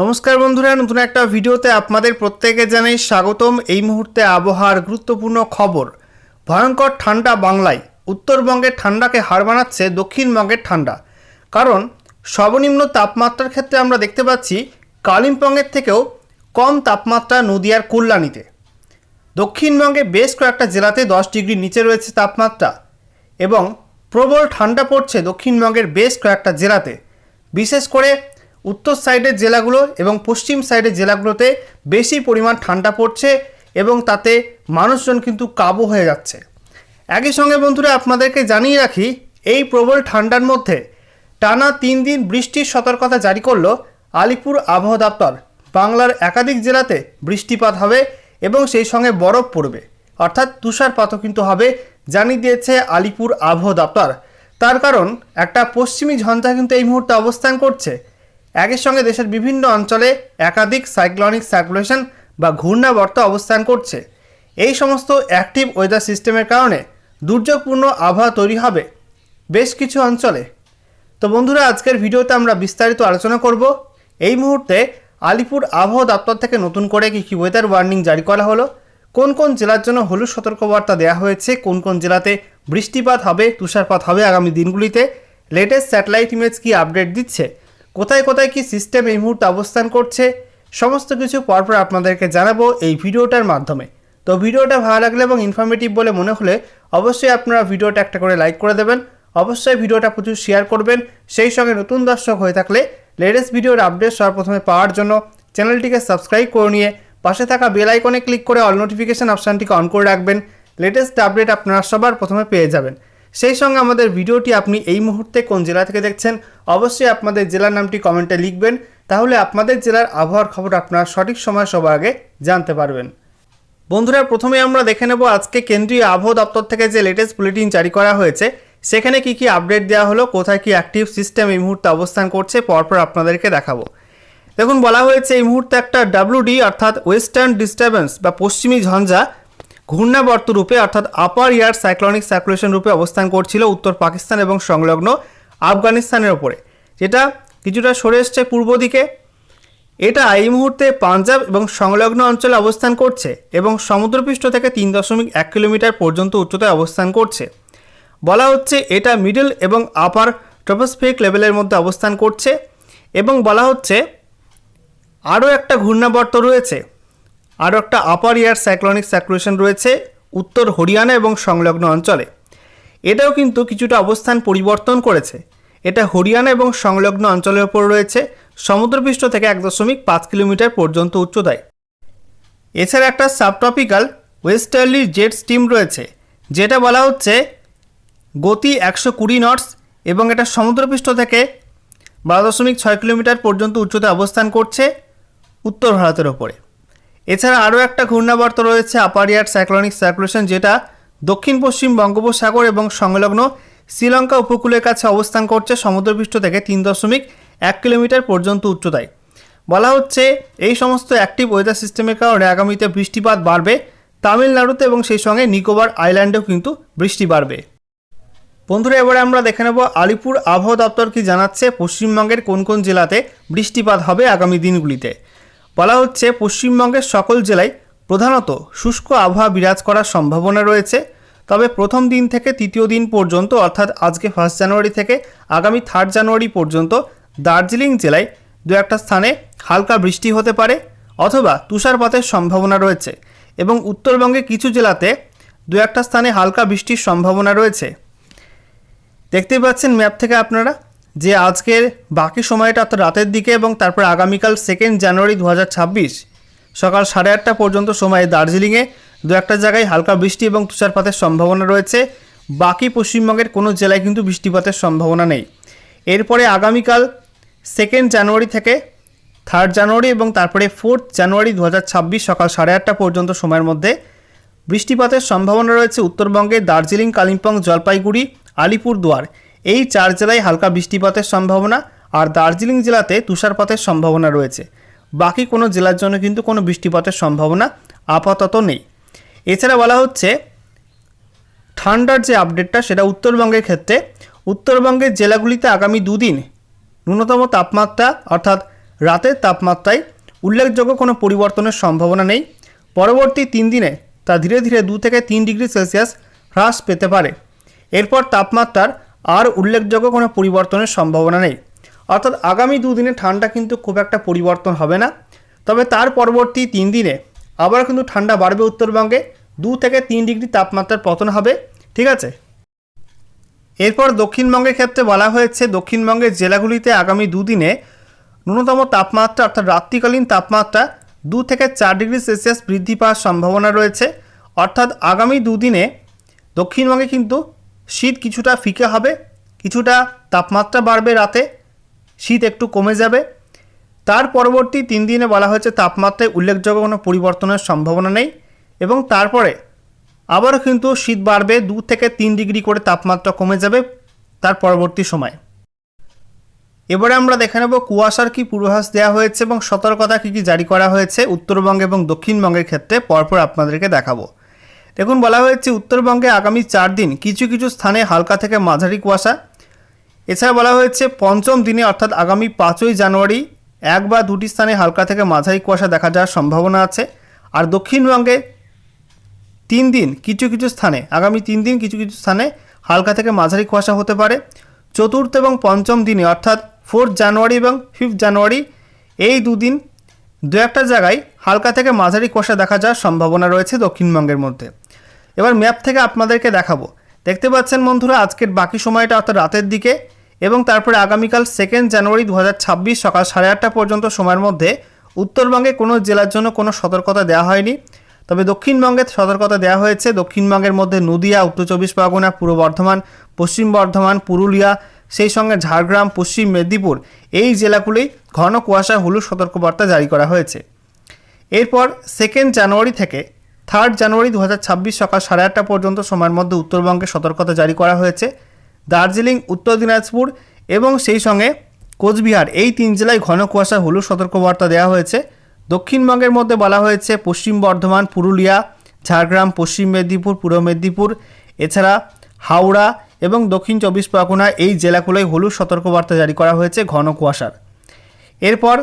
নমস্কার বন্ধুরা, নতুন একটা ভিডিওতে আপনাদের প্রত্যেকে জানাই স্বাগতম। এই মুহূর্তে আবহাওয়ার গুরুত্বপূর্ণ খবর। ভয়ঙ্কর ঠান্ডা বাংলায়। উত্তরবঙ্গের ঠান্ডাকে হার মানাচ্ছে দক্ষিণবঙ্গের ঠান্ডা। কারণ, সর্বনিম্ন তাপমাত্রার ক্ষেত্রে আমরা দেখতে পাচ্ছি কালিম্পংয়ের থেকেও কম তাপমাত্রা নদিয়ার কল্যাণীতে। দক্ষিণবঙ্গে বেশ কয়েকটা জেলাতে দশ ডিগ্রি নিচে রয়েছে তাপমাত্রা এবং প্রবল ঠান্ডা পড়ছে দক্ষিণবঙ্গের বেশ কয়েকটা জেলাতে। বিশেষ করে উত্তর সাইডের জেলাগুলো এবং পশ্চিম সাইডের জেলাগুলোতে বেশি পরিমাণ ঠান্ডা পড়ছে এবং তাতে মানুষজন কিন্তু কাবু হয়ে যাচ্ছে। একই সঙ্গে বন্ধুরা আপনাদেরকে জানিয়ে রাখি, এই প্রবল ঠান্ডার মধ্যে টানা তিন দিন বৃষ্টির সতর্কতা জারি করল আলিপুর আবহাওয়া দপ্তর। বাংলার একাধিক জেলাতে বৃষ্টিপাত হবে এবং সেই সঙ্গে বরফ পড়বে। অর্থাৎ তুষারপাতও কিন্তু হবে জানিয়ে দিয়েছে আলিপুর আবহাওয়া দপ্তর। তার কারণ, একটা পশ্চিমী ঝঞ্ঝা কিন্তু এই মুহূর্তে অবস্থান করছে। একই সঙ্গে দেশের বিভিন্ন অঞ্চলে একাধিক সাইক্লনিক সার্কুলেশন বা ঘূর্ণাবর্ত অবস্থান করছে। এই সমস্ত অ্যাক্টিভ ওয়েদার সিস্টেমের কারণে দুর্যোগপূর্ণ আবহাওয়া তৈরি হবে বেশ কিছু অঞ্চলে। তো বন্ধুরা, আজকের ভিডিওতে আমরা বিস্তারিত আলোচনা করব। এই মুহূর্তে আলিপুর আবহাওয়া দপ্তর থেকে নতুন করে কী কী ওয়েদার ওয়ার্নিং জারি করা হলো, কোন কোন জেলার জন্য হলুদ সতর্কবার্তা দেওয়া হয়েছে, কোন কোন জেলাতে বৃষ্টিপাত হবে, তুষারপাত হবে আগামী দিনগুলিতে লেটেস্ট স্যাটেলাইট ইমেজ কি আপডেট দিচ্ছে কোথায় কোথায় কি সিস্টেম এই মুহূর্তে অবস্থান করছে, সমস্ত কিছু পরপর আপনাদেরকে জানাব এই ভিডিওটার মাধ্যমে। তো ভিডিওটা ভালো লাগলে এবং ইনফরমেটিভ বলে মনে হলে অবশ্যই আপনারা ভিডিওটা একটা করে লাইক করে দেবেন, অবশ্যই ভিডিওটা প্রচুর শেয়ার করবেন। সেই সঙ্গে নতুন দর্শক হয়ে থাকলে লেটেস্ট ভিডিওর আপডেট সর্বপ্রথমে পাওয়ার জন্য চ্যানেলটিকে সাবস্ক্রাইব করে নিয়ে পাশে থাকা বেল আইকনে ক্লিক করে অল নোটিফিকেশান অপশানটিকে অন করে রাখবেন। লেটেস্ট আপডেট আপনারা সবার প্রথমে পেয়ে যাবেন। সেই সঙ্গে আমাদের ভিডিওটি আপনি এই মুহূর্তে কোন জেলা থেকে দেখছেন, অবশ্যই আপনাদের জেলার নামটি কমেন্টে লিখবেন। তাহলে আপনাদের জেলার আবহাওয়ার খবর আপনারা সঠিক সময় সবার আগে জানতে পারবেন। বন্ধুরা, প্রথমে আমরা দেখে নেব আজকে কেন্দ্রীয় আবহাওয়া দপ্তর থেকে যে লেটেস্ট বুলেটিন জারি করা হয়েছে, সেখানে কি কি আপডেট দেওয়া হলো, কোথায় কি অ্যাক্টিভ সিস্টেম এই মুহূর্তে অবস্থান করছে, পরপর আপনাদেরকে দেখাবো। দেখুন, বলা হয়েছে এই মুহূর্তে একটা ডাব্লুডি অর্থাৎ ওয়েস্টার্ন ডিস্টারবেন্স বা পশ্চিমী ঝঞ্ঝা ঘূর্ণাবর্ত রূপে, অর্থাৎ আপার ইয়ার সাইক্লনিক সার্কুলেশন রূপে অবস্থান করছিল উত্তর পাকিস্তান এবং সংলগ্ন আফগানিস্তানের ওপরে যেটা কিছুটা সরে এসছে পূর্ব দিকে। এটা এই মুহূর্তে পাঞ্জাব এবং সংলগ্ন অঞ্চলে অবস্থান করছে এবং সমুদ্রপৃষ্ঠ থেকে তিন দশমিক এক কিলোমিটার পর্যন্ত উচ্চতায় অবস্থান করছে। বলা হচ্ছে এটা মিডল এবং আপার ট্রপোস্ফিরিক লেভেলের মধ্যে অবস্থান করছে এবং বলা হচ্ছে আরও একটা ঘূর্ণাবর্ত রয়েছে। আরও একটা আপার ইয়ার সাইক্লনিক সার্কুলেশন রয়েছে, উত্তর হরিয়ানা এবং সংলগ্ন অঞ্চলে। এটাও কিন্তু কিছুটা অবস্থান পরিবর্তন করেছে। এটা হরিয়ানা এবং সংলগ্ন অঞ্চলের ওপর রয়েছে, সমুদ্রপৃষ্ঠ থেকে এক দশমিক পাঁচ কিলোমিটার পর্যন্ত উচ্চতায়। এছাড়া একটা সাবটপিক্যাল ওয়েস্টার্লি জেট স্টিম রয়েছে, যেটা বলা হচ্ছে গতি একশো কুড়ি নটস এবং এটা সমুদ্রপৃষ্ঠ থেকে বারো দশমিক ছয় কিলোমিটার পর্যন্ত উচ্চতায় অবস্থান করছে উত্তর ভারতের ওপরে। এছাড়া আরও একটা ঘূর্ণাবর্ত রয়েছে আপার ইয়ার সাইক্লনিক সার্কুলেশন যেটা দক্ষিণ, পশ্চিম বঙ্গোপসাগর এবং সংলগ্ন শ্রীলঙ্কা উপকূলের কাছে অবস্থান করছে সমুদ্রপৃষ্ঠ থেকে তিন দশমিক এক কিলোমিটার পর্যন্ত উচ্চতায়। বলা হচ্ছে এই সমস্ত অ্যাক্টিভ ওয়েদার সিস্টেমের কারণে আগামীতে বৃষ্টিপাত বাড়বে তামিলনাড়ুতে এবং সেই সঙ্গে নিকোবর আইল্যান্ডেও কিন্তু বৃষ্টি বাড়বে। বন্ধুরা, এবারে আমরা দেখে নেব আলিপুর আবহাওয়া দপ্তর কি জানাচ্ছে, পশ্চিমবঙ্গের কোন কোন জেলাতে বৃষ্টিপাত হবে আগামী দিনগুলিতে। বলা হচ্ছে পশ্চিমবঙ্গের সকল জেলায় প্রধানত শুষ্ক আবহাওয়া বিরাজ করার সম্ভাবনা রয়েছে। তবে প্রথম দিন থেকে তৃতীয় দিন পর্যন্ত, অর্থাৎ আজকে ফার্স্ট জানুয়ারি থেকে আগামী থার্ড জানুয়ারি পর্যন্ত দার্জিলিং জেলায় দু একটা স্থানে হালকা বৃষ্টি হতে পারে অথবা তুষারপাতের সম্ভাবনা রয়েছে এবং উত্তরবঙ্গে কিছু জেলাতে দু একটা স্থানে হালকা বৃষ্টির সম্ভাবনা রয়েছে। দেখতেই পাচ্ছেন ম্যাপ থেকে আপনারা। যে আজকের বাকি সময়টা অর্থাৎ রাতের দিকে এবং তারপর আগামীকাল সেকেন্ড জানুয়ারি দু হাজার ছাব্বিশ। সকাল সাড়ে আটটা পর্যন্ত সময়ে দার্জিলিংয়ে। দু একটা জায়গায় হালকা বৃষ্টি এবং তুষারপাতের সম্ভাবনা রয়েছে। বাকি পশ্চিমবঙ্গের কোনো জেলায় কিন্তু বৃষ্টিপাতের সম্ভাবনা নেই। এরপরে আগামীকাল সেকেন্ড জানুয়ারি থেকে থার্ড জানুয়ারি এবং তারপরে ফোর্থ জানুয়ারি দু হাজার ছাব্বিশ সকাল সাড়ে আটটা পর্যন্ত সময়ের মধ্যে বৃষ্টিপাতের সম্ভাবনা রয়েছে উত্তরবঙ্গে দার্জিলিং, কালিম্পং, জলপাইগুড়ি, আলিপুরদুয়ার। এই চার জেলায় হালকা বৃষ্টিপাতের সম্ভাবনা আর দার্জিলিং জেলাতে তুষারপাতের সম্ভাবনা রয়েছে। বাকি কোনো জেলার জন্য কিন্তু কোনো বৃষ্টিপাতের সম্ভাবনা আপাতত নেই। এছাড়া বলা হচ্ছে, ঠান্ডার যে আপডেটটা সেটা উত্তরবঙ্গের ক্ষেত্রে, উত্তরবঙ্গের জেলাগুলিতে আগামী দুদিন ন্যূনতম তাপমাত্রা অর্থাৎ রাতের তাপমাত্রায় উল্লেখযোগ্য কোনো পরিবর্তনের সম্ভাবনা নেই। পরবর্তী তিন দিনে তা ধীরে ধীরে দু থেকে তিন ডিগ্রি সেলসিয়াস হ্রাস পেতে পারে। এরপর তাপমাত্রার আর উল্লেখযোগ্য কোনো পরিবর্তনের সম্ভাবনা নেই। অর্থাৎ আগামী দুদিনে ঠান্ডা কিন্তু খুব একটা পরিবর্তন হবে না। তবে তার পরবর্তী তিন দিনে আবার কিন্তু ঠান্ডা বাড়বে উত্তরবঙ্গে। দু থেকে তিন ডিগ্রি তাপমাত্রার পতন হবে, ঠিক আছে? এরপর দক্ষিণবঙ্গের ক্ষেত্রে বলা হয়েছে, দক্ষিণবঙ্গের জেলাগুলিতে আগামী দুদিনে ন্যূনতম তাপমাত্রা অর্থাৎ রাত্রিকালীন তাপমাত্রা দু থেকে চার ডিগ্রি সেলসিয়াস বৃদ্ধি পাওয়ার সম্ভাবনা রয়েছে। অর্থাৎ আগামী দুদিনে দক্ষিণবঙ্গে কিন্তু শীত কিছুটা ফিকে হবে, কিছুটা তাপমাত্রা বাড়বে রাতে, শীত একটু কমে যাবে। তার পরবর্তী তিন দিনে বলা হয়েছে তাপমাত্রায় উল্লেখযোগ্য কোনো পরিবর্তনের সম্ভাবনা নেই এবং তারপরে আবারও কিন্তু শীত বাড়বে, দু থেকে তিন ডিগ্রি করে তাপমাত্রা কমে যাবে তার পরবর্তী সময়। এবারে আমরা দেখে নেব কুয়াশার কি পূর্বাভাস দেওয়া হয়েছে এবং সতর্কতা কী কী জারি করা হয়েছে উত্তরবঙ্গ এবং দক্ষিণবঙ্গের ক্ষেত্রে। পরপর আপনাদেরকে দেখাবো। দেখুন, বলা হয়েছে উত্তরবঙ্গে আগামী চার দিন কিছু কিছু স্থানে হালকা থেকে মাঝারি কুয়াশা। এছাড়া বলা হয়েছে পঞ্চম দিনে, অর্থাৎ আগামী পাঁচই জানুয়ারি, এক বা দুটি স্থানে হালকা থেকে মাঝারি কুয়াশা দেখা যাওয়ার সম্ভাবনা আছে। আর দক্ষিণবঙ্গে তিন দিন কিছু কিছু স্থানে, আগামী তিন দিন কিছু কিছু স্থানে হালকা থেকে মাঝারি কুয়াশা হতে পারে। চতুর্থ এবং পঞ্চম দিনে, অর্থাৎ ফোর্থ জানুয়ারি এবং ফিফথ জানুয়ারি, এই দুদিন দু একটা জায়গায় হালকা থেকে মাঝারি কুয়াশা দেখা যাওয়ার সম্ভাবনা রয়েছে দক্ষিণবঙ্গের মধ্যে। এবার ম্যাপ থেকে আপনাদেরকে দেখাবো। দেখতে পাচ্ছেন বন্ধুরা, আজকের বাকি সময়টা অর্থাৎ রাতের দিকে এবং তারপরে আগামীকাল সেকেন্ড জানুয়ারি দু হাজার ছাব্বিশ সকাল সাড়ে আটটা পর্যন্ত সময়ের মধ্যে উত্তরবঙ্গে কোনো জেলার জন্য কোনো সতর্কতা দেওয়া হয়নি। তবে দক্ষিণবঙ্গে সতর্কতা দেওয়া হয়েছে। দক্ষিণবঙ্গের মধ্যে নদিয়া, উত্তর চব্বিশ পরগনা, পূর্ব বর্ধমান, পশ্চিম বর্ধমান, পুরুলিয়া, সেই সঙ্গে ঝাড়গ্রাম, পশ্চিম মেদিনীপুর এই জেলাগুলোই ঘন কুয়াশা, হলুদ সতর্কবার্তা জারি করা হয়েছে। এরপর সেকেন্ড জানুয়ারি থেকে থার্ড জানুয়ারি দু হাজার ছাব্বিশ সকাল সাড়ে আটটা পর্যন্ত সময়ের মধ্যে উত্তরবঙ্গে সতর্কতা জারি করা হয়েছে। দার্জিলিং, উত্তর দিনাজপুর এবং সেই সঙ্গে কোচবিহার, এই তিন জেলায় ঘন কুয়াশা, হলুদ সতর্কবার্তা দেওয়া হয়েছে। দক্ষিণবঙ্গের মধ্যে বলা হয়েছে পশ্চিম বর্ধমান, পুরুলিয়া, ঝাড়গ্রাম, পশ্চিম মেদিনীপুর, পূর্ব মেদিনীপুর, এছাড়া হাওড়া এবং দক্ষিণ চব্বিশ পরগনা এই জেলাগুলোয় হলুদ সতর্কবার্তা জারি করা হয়েছে ঘন কুয়াশার। এরপর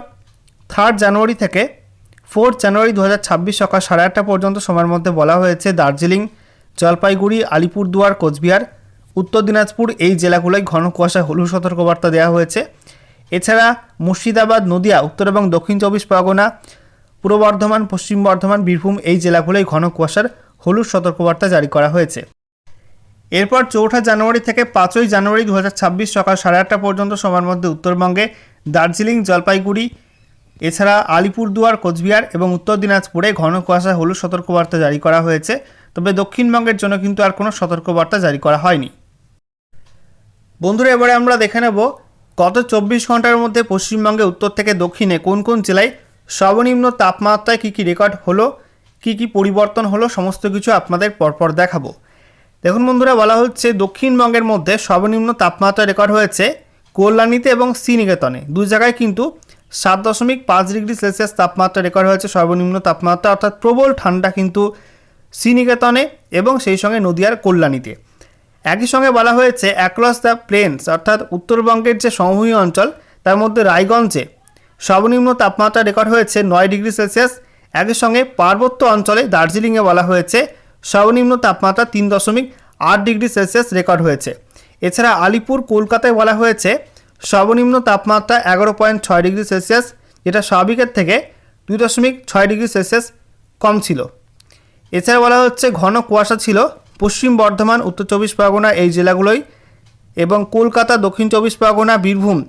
থার্ড জানুয়ারি থেকে ফোর্থ জানুয়ারি দু হাজার ছাব্বিশ সকাল সাড়ে আটটা পর্যন্ত সময়ের মধ্যে বলা হয়েছে দার্জিলিং, জলপাইগুড়ি, আলিপুরদুয়ার, কোচবিহার, উত্তর দিনাজপুর এই জেলাগুলোয় ঘন কুয়াশা হলুদ সতর্কবার্তা দেওয়া হয়েছে। এছাড়া মুর্শিদাবাদ, নদিয়া, উত্তর এবং দক্ষিণ চব্বিশ পরগনা, পূর্ব বর্ধমান, পশ্চিম বর্ধমান, বীরভূম এই জেলাগুলোয় ঘন কুয়াশার হলুদ সতর্কবার্তা জারি করা হয়েছে। এরপর চৌঠা জানুয়ারি থেকে পাঁচই জানুয়ারি দু হাজার ছাব্বিশ সকাল সাড়ে আটটা পর্যন্ত সময়ের মধ্যে উত্তরবঙ্গে দার্জিলিং, জলপাইগুড়ি এছাড়া আলিপুরদুয়ার, কোচবিহার এবং উত্তর দিনাজপুরে ঘন কুয়াশা হলুদ সতর্কবার্তা জারি করা হয়েছে, তবে দক্ষিণবঙ্গের জন্য কিন্তু আর কোনো সতর্কবার্তা জারি করা হয়নি। বন্ধুরা, এবারে আমরা দেখে নেব গত চব্বিশ ঘণ্টার মধ্যে পশ্চিমবঙ্গে উত্তর থেকে দক্ষিণে কোন কোন জেলায় সর্বনিম্ন তাপমাত্রায় কী কী রেকর্ড হলো, কী কী পরিবর্তন হলো, সমস্ত কিছু আপনাদের পরপর দেখাবো। দেখুন বন্ধুরা, বলা হচ্ছে দক্ষিণবঙ্গের মধ্যে সর্বনিম্ন তাপমাত্রা রেকর্ড হয়েছে কল্যাণীতে এবং শ্রীনিকেতনে। দু জায়গায় কিন্তু সাত দশমিক পাঁচ ডিগ্রি সেলসিয়াস তাপমাত্রা রেকর্ড হয়েছে সর্বনিম্ন তাপমাত্রা, অর্থাৎ প্রবল ঠান্ডা কিন্তু শ্রীনিকেতনে এবং সেই সঙ্গে নদিয়ার কল্যাণীতে। একই সঙ্গে বলা হয়েছে, অ্যাক্রস দ্য প্লেন্স, অর্থাৎ উত্তরবঙ্গের যে সমভূমি অঞ্চল, তার মধ্যে রায়গঞ্জে সর্বনিম্ন তাপমাত্রা রেকর্ড হয়েছে নয় ডিগ্রি সেলসিয়াস। একই সঙ্গে পার্বত্য অঞ্চলে দার্জিলিংয়ে বলা হয়েছে, সর্বনিম্ন তাপমাত্রা তিন দশমিক আট ডিগ্রি সেলসিয়াস রেকর্ড হয়েছে। এছাড়া আলিপুর, কলকাতায় বলা হয়েছে সর্বনিম্ন তাপমাত্রা এগারো পয়েন্ট ছয় ডিগ্রি সেলসিয়াস, যেটা স্বাভাবিকের থেকে দুই দশমিক ছয় ডিগ্রি সেলসিয়াস কম ছিল। এছাড়া বলা হচ্ছে ঘন কুয়াশা ছিল পশ্চিম বর্ধমান, উত্তর চব্বিশ পরগনা এই জেলাগুলোই এবং কলকাতা, দক্ষিণ চব্বিশ পরগনা, বীরভূম,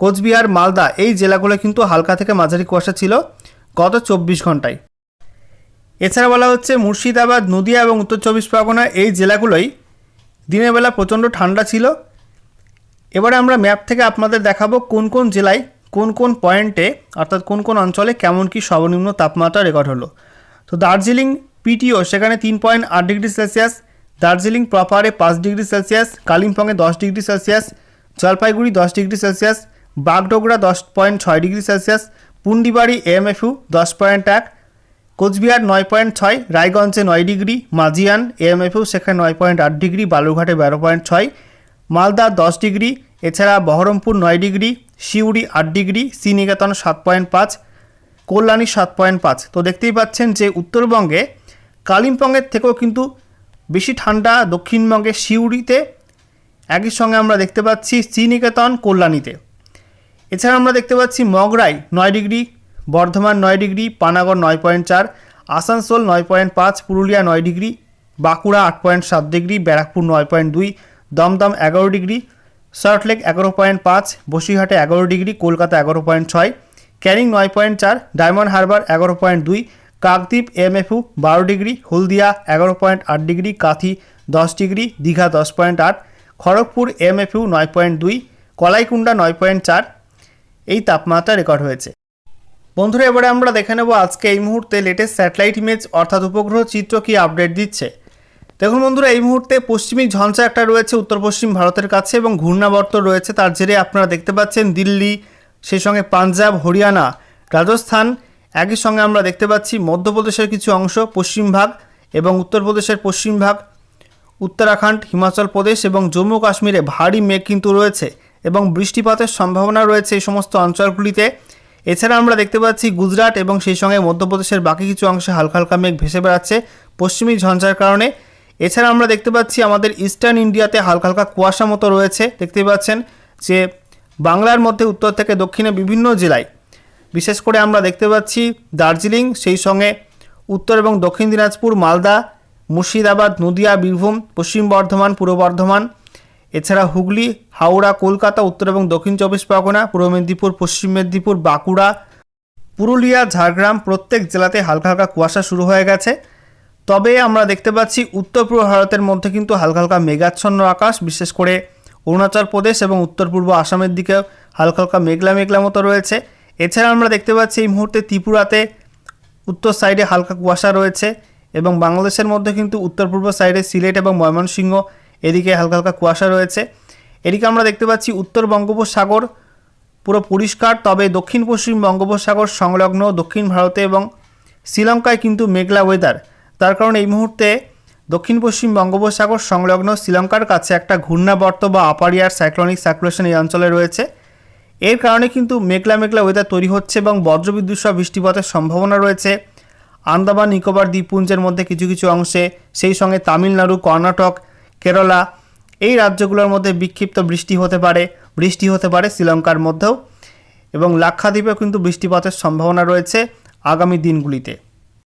কোচবিহার, মালদা এই জেলাগুলো কিন্তু হালকা থেকে মাঝারি কুয়াশা ছিল গত চব্বিশ ঘন্টায়। এছাড়া বলা হচ্ছে মুর্শিদাবাদ, নদিয়া এবং উত্তর চব্বিশ পরগনা এই জেলাগুলোই দিনের বেলা প্রচণ্ড ঠান্ডা ছিল। এবারে আমরা ম্যাপ থেকে আপনাদের দেখাবো কোন কোন জেলায় কোন কোন পয়েন্টে অর্থাৎ কোন কোন অঞ্চলে কেমন কি সর্বনিম্ন তাপমাত্রা রেকর্ড হলো। তো দার্জিলিং পিটিও সেখানে তিন পয়েন্ট আট ডিগ্রি সেলসিয়াস দার্জিলিং প্রপারে পাঁচ ডিগ্রি সেলসিয়াস কালিম্পংয়ে দশ ডিগ্রি সেলসিয়াস জলপাইগুড়ি দশ ডিগ্রি সেলসিয়াস বাগডোগরা দশ পয়েন্ট ছয় ডিগ্রি সেলসিয়াস পুন্ডিবাড়ি এএমএফইউ দশ পয়েন্ট এক, কোচবিহার নয় পয়েন্ট ছয়, রায়গঞ্জে নয় ডিগ্রি মাজিয়ান এএমএফইউ সেখানে নয় পয়েন্ট আট ডিগ্রি বালুরঘাটে বারো পয়েন্ট ছয় মালদা দশ ডিগ্রি, এছাড়া বহরমপুর নয় ডিগ্রি, সিউড়ি আট ডিগ্রি, শ্রীনিকেতন সাত পয়েন্ট পাঁচ, কল্যাণী সাত পয়েন্ট পাঁচ। তো দেখতেই পাচ্ছেন যে উত্তরবঙ্গে কালিম্পংয়ের থেকেও কিন্তু বেশি ঠান্ডা, দক্ষিণবঙ্গে সিউড়িতে, একই সঙ্গে আমরা দেখতে পাচ্ছি শ্রীনিকেতন কল্যাণীতে। এছাড়া আমরা দেখতে পাচ্ছি মগরাই নয় ডিগ্রি, বর্ধমান নয় ডিগ্রি, পানাগড় নয় পয়েন্ট চার, আসানসোল নয় পয়েন্ট পাঁচ, পুরুলিয়া নয় ডিগ্রি, বাঁকুড়া আট পয়েন্ট সাত ডিগ্রি, ব্যারাকপুর নয় পয়েন্ট দুই দমদম এগারো ডিগ্রি সল্টলেক এগারো পয়েন্ট পাঁচ, বসিরহাটে এগারো ডিগ্রি, কলকাতা এগারো পয়েন্ট ছয়, ক্যানিং নয় পয়েন্ট চার, ডায়মন্ড হারবার এগারো পয়েন্ট দুই, কাকদ্বীপ এমএফইউ বারো ডিগ্রি, হলদিয়া এগারো পয়েন্ট আট ডিগ্রি, কাথি দশ ডিগ্রি, দীঘা দশ পয়েন্ট আট, খড়গপুর এমএফইউ নয় পয়েন্ট দুই, কলাইকুণ্ডা নয় পয়েন্ট চার। এই তাপমাত্রা রেকর্ড হয়েছে। বন্ধুরা, এবারে আমরা দেখে নেব আজকে এই মুহূর্তে লেটেস্ট স্যাটেলাইট ইমেজ অর্থাৎ উপগ্রহ চিত্র কি আপডেট দিচ্ছে। দেখুন বন্ধুরা, এই মুহূর্তে পশ্চিমী ঝঞ্ঝা একটা রয়েছে, উত্তর পশ্চিম ভারতের কাছে এবং ঘূর্ণাবর্ত রয়েছে। তার জেরে আপনারা দেখতে পাচ্ছেন দিল্লি, সেই সঙ্গে পাঞ্জাব, হরিয়ানা, রাজস্থান। একই সঙ্গে আমরা দেখতে পাচ্ছি মধ্যপ্রদেশের কিছু অংশ, পশ্চিম ভাগ এবং উত্তরপ্রদেশের পশ্চিম ভাগ, উত্তরাখণ্ড, হিমাচল প্রদেশ এবং জম্মু কাশ্মীরে ভারী মেঘ কিন্তু রয়েছে এবং বৃষ্টিপাতের সম্ভাবনা রয়েছে এই সমস্ত অঞ্চলগুলিতে। এছাড়া আমরা দেখতে পাচ্ছি গুজরাট এবং সেই সঙ্গে মধ্যপ্রদেশের বাকি কিছু অংশে হালকা হালকা মেঘ ভেসে বেড়াচ্ছে পশ্চিমী ঝঞ্ঝার কারণে। এছাড়া আমরা দেখতে পাচ্ছি আমাদের ইস্টার্ন ইন্ডিয়াতে হালকা হালকা কুয়াশা মতো রয়েছে। দেখতে পাচ্ছেন যে বাংলার মধ্যে, উত্তর থেকে দক্ষিণে বিভিন্ন জেলায়, বিশেষ করে আমরা দেখতে পাচ্ছি দার্জিলিং, সেই সঙ্গে উত্তর এবং দক্ষিণ দিনাজপুর, মালদা, মুর্শিদাবাদ, নদিয়া, বীরভূম, পশ্চিম বর্ধমান, পূর্ব বর্ধমান, এছাড়া হুগলি, হাওড়া, কলকাতা, উত্তর এবং দক্ষিণ চব্বিশ পরগনা, পূর্ব মেদিনীপুর, পশ্চিম মেদিনীপুর, বাঁকুড়া, পুরুলিয়া, ঝাড়গ্রাম প্রত্যেক জেলাতে হালকা হালকা কুয়াশা শুরু হয়ে গেছে। তবে আমরা দেখতে পাচ্ছি উত্তর পূর্ব ভারতের মধ্যে কিন্তু হালকা হালকা মেঘাচ্ছন্ন আকাশ, বিশেষ করে অরুণাচল প্রদেশ এবং উত্তর পূর্ব আসামের দিকে হালকা হালকা মেঘলা মেঘলা মতো রয়েছে। এছাড়া আমরা দেখতে পাচ্ছি এই মুহূর্তে ত্রিপুরাতে উত্তর সাইডে হালকা কুয়াশা রয়েছে এবং বাংলাদেশের মধ্যে কিন্তু উত্তর পূর্ব সাইডে সিলেট এবং ময়মনসিংহ এদিকে হালকা হালকা কুয়াশা রয়েছে। এদিকে আমরা দেখতে পাচ্ছি উত্তর বঙ্গোপসাগর পুরো পরিষ্কার, তবে দক্ষিণ পশ্চিম বঙ্গোপসাগর সংলগ্ন দক্ষিণ ভারতে এবং শ্রীলঙ্কায় কিন্তু মেঘলা ওয়েদার তার কারণ এই মুহূর্তে দক্ষিণ পশ্চিম বঙ্গোপসাগর সংলগ্ন শ্রীলঙ্কার কাছে একটা ঘূর্ণাবর্ত বা আপারিয়ার সাইক্লনিক সার্কুলেশন এই অঞ্চলে রয়েছে। এর কারণে কিন্তু মেঘলা মেঘলা ওয়েদার তৈরি হচ্ছে এবং বজ্রবিদ্যুৎ সহ বৃষ্টিপাতের সম্ভাবনা রয়েছে। আন্দামান, নিকোবর দ্বীপপুঞ্জের মধ্যে কিছু কিছু অংশে, সেই সঙ্গে তামিলনাড়ু, কর্ণাটক, কেরালা এই রাজ্যগুলোর মধ্যে বিক্ষিপ্ত বৃষ্টি হতে পারে, বৃষ্টি হতে পারে শ্রীলঙ্কার মধ্যেও এবং লাক্ষাদ্বীপেও কিন্তু বৃষ্টিপাতের সম্ভাবনা রয়েছে আগামী দিনগুলিতে।